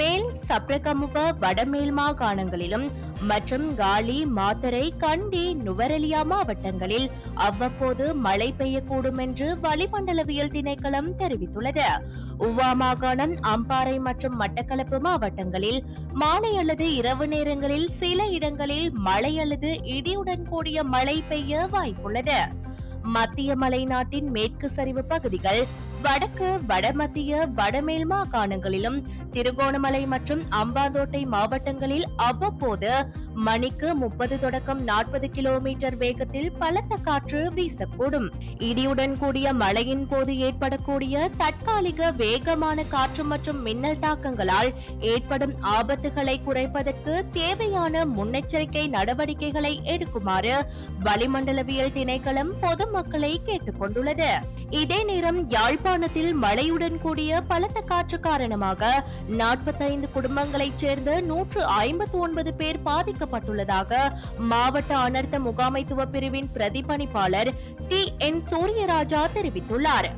மேல் சப்ரகமுவ வடமேல் மாகாணங்களிலும் மற்றும் காலி மாத்தரை கண்டி நுவரெலியா மாவட்டங்களில் அவ்வப்போது மழை பெய்யக்கூடும் என்று வளிமண்டலவியல் திணைக்களம் தெரிவித்துள்ளது. உவா மாகாணம் அம்பாறை மற்றும் மட்டக்களப்பு மாவட்டங்களில் மாலை அல்லது இரவு நேரங்களில் சில இடங்களில் மழை அல்லது இடியுடன் கூடிய மழை பெய்ய வாய்ப்புள்ளது. மத்திய மலைநாட்டின் மேற்கு சரிவு பகுதிகள் வடக்கு வடமத்திய வடமேல் மாகாணங்களிலும் திருகோணமலை மற்றும் அம்பாந்தோட்டை மாவட்டங்களில் அவ்வப்போது மணிக்கு முப்பது தொடக்கம் நாற்பது கிலோமீட்டர் வேகத்தில் பலத்த காற்று வீசக்கூடும். இடியுடன் கூடிய மழையின் போது ஏற்படக்கூடிய தற்காலிக வேகமான காற்று மற்றும் மின்னல் தாக்கங்களால் ஏற்படும் ஆபத்துகளை குறைப்பதற்கு தேவையான முன்னெச்சரிக்கை நடவடிக்கைகளை எடுக்குமாறு வளிமண்டலவியல் திணைக்களம் பொதுமக்களை கேட்டுக்கொண்டுள்ளது. இதே நேரம் யாழ்ப்பாணத்தில் மழையுடன் கூடிய பலத்த காற்று காரணமாக நாற்பத்தைந்து குடும்பங்களைச் சேர்ந்த நூற்று ஐம்பத்தி ஒன்பது பேர் பாதிக்கப்பட்டுள்ளதாக மாவட்ட அனர்த்த முகாமைத்துவ பிரிவின் பிரதிபணிப்பாளர் டி என் சூரியராஜா தெரிவித்துள்ளார்.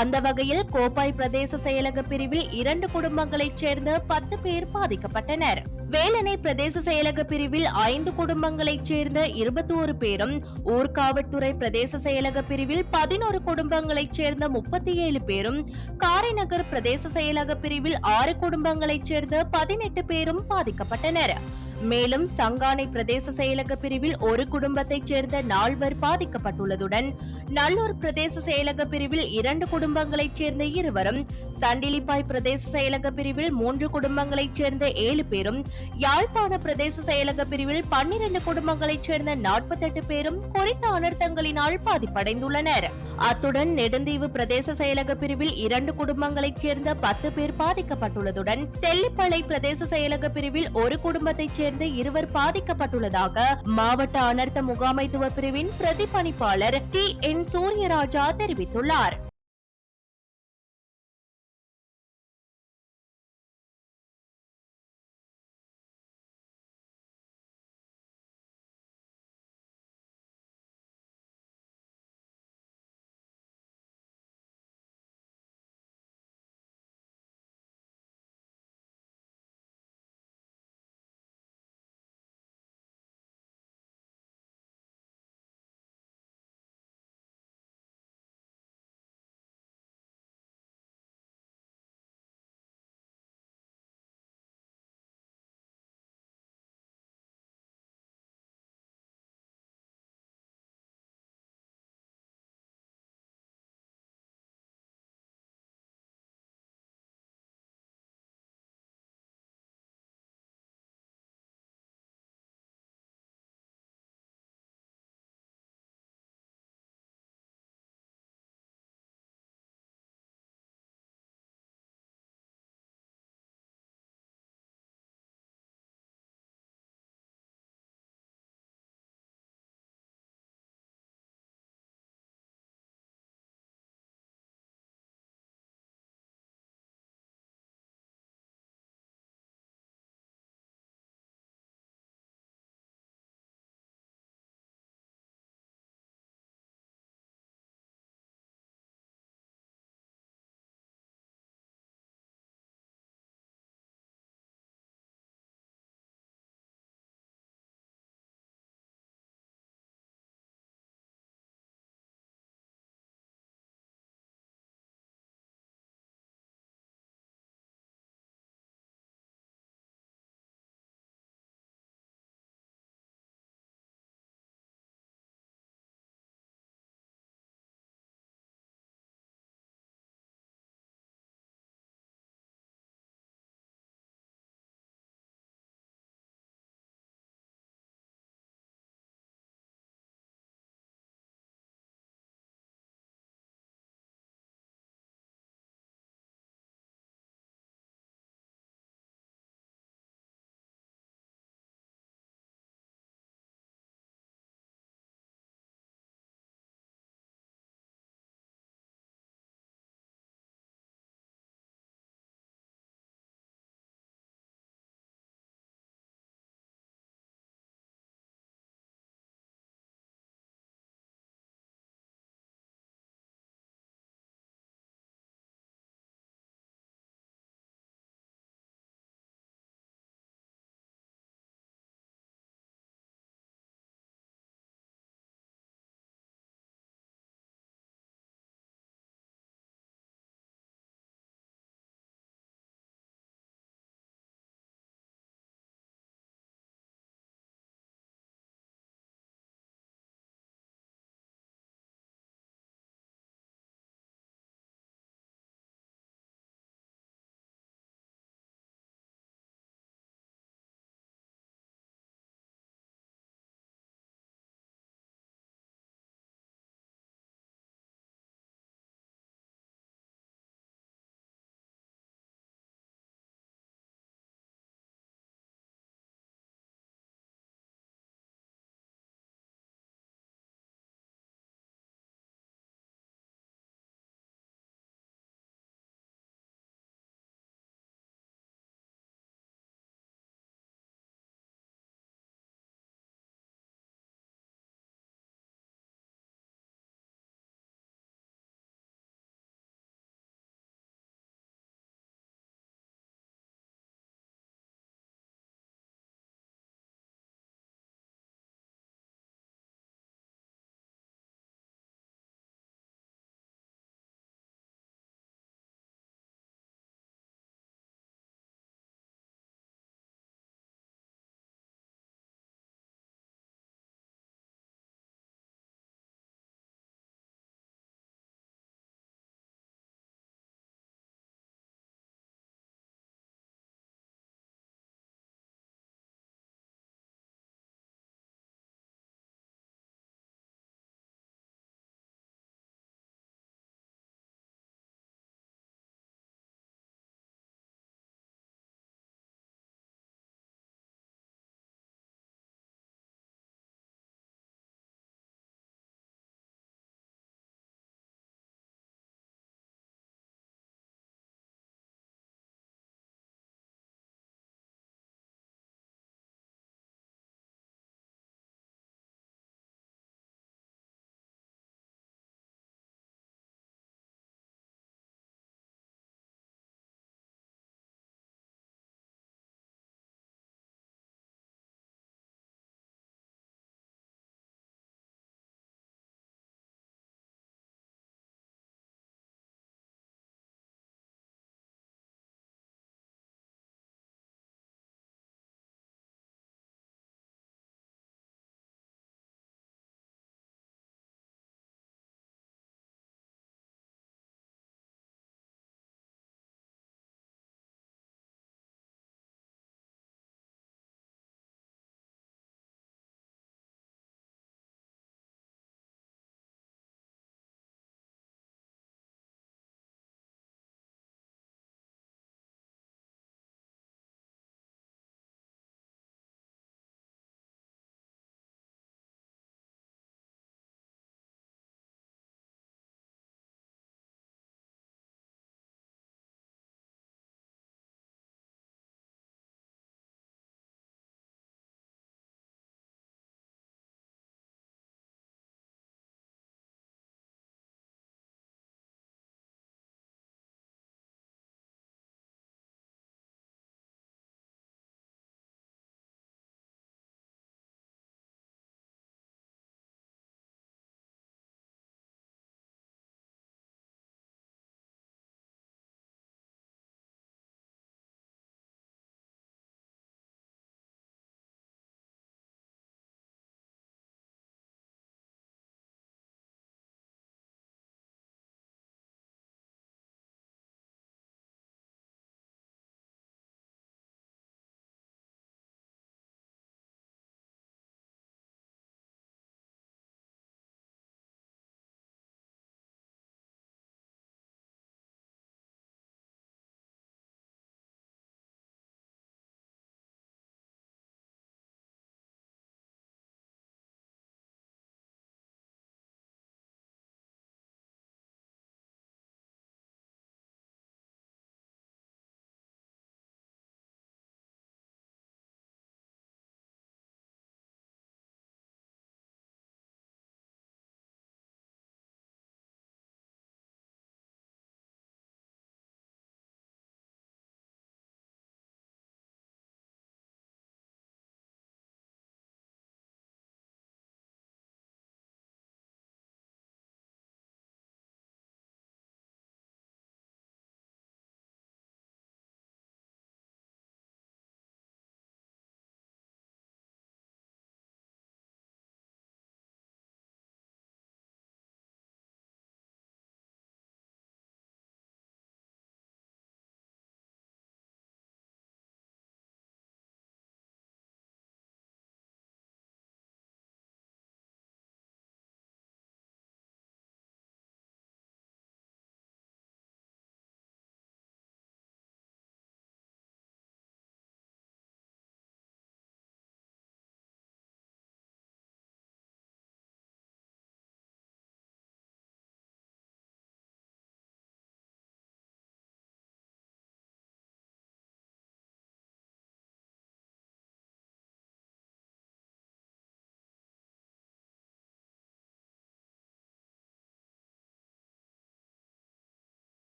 அந்த வகையில் கோப்பாய் பிரதேச செயலக பிரிவில் இரண்டு குடும்பங்களைச் சேர்ந்த பத்து பேர் பாதிக்கப்பட்டனர். வேலனை பிரதேச செயலக பிரிவில் ஐந்து குடும்பங்களைச் சேர்ந்த இருபத்தி ஒரு பேரும் ஊர்காவல்துறை பிரதேச செயலக பிரிவில் பதினோரு குடும்பங்களைச் சேர்ந்த முப்பத்தி ஏழு பேரும் காரைநகர் பிரதேச செயலக பிரிவில் ஆறு குடும்பங்களைச் சேர்ந்த பதினெட்டு பேரும் பாதிக்கப்பட்டனர். மேலும் சங்கானை பிரதேச செயலக பிரிவில் ஒரு குடும்பத்தைச் சேர்ந்த நால்வர் பாதிக்கப்பட்டுள்ளதுடன் நல்லூர் பிரதேச செயலக பிரிவில் இரண்டு குடும்பங்களைச் சேர்ந்த இருவரும் சண்டிலிப்பாய் பிரதேச செயலக பிரிவில் மூன்று குடும்பங்களைச் சேர்ந்த ஏழு பேரும் யாழ்ப்பாண பிரதேச செயலக பிரிவில் பன்னிரண்டு குடும்பங்களைச் சேர்ந்த நாற்பத்தெட்டு பேரும் குறித்த அனர்த்தங்களினால் பாதிப்படைந்துள்ளனர். அத்துடன் நெடுந்தீவு பிரதேச செயலக பிரிவில் இரண்டு குடும்பங்களைச் சேர்ந்த பத்து பேர் பாதிக்கப்பட்டுள்ளதுடன் தெல்லிப்பளை பிரதேச செயலக பிரிவில் ஒரு குடும்பத்தைச் சேர்ந்த இருவர் பாதிக்கப்பட்டுள்ளதாக மாவட்ட அனர்த்த முகாமைத்துவ பிரிவின் பிரதிபணிப்பாளர் டி என் சூரியராஜா தெரிவித்துள்ளார்.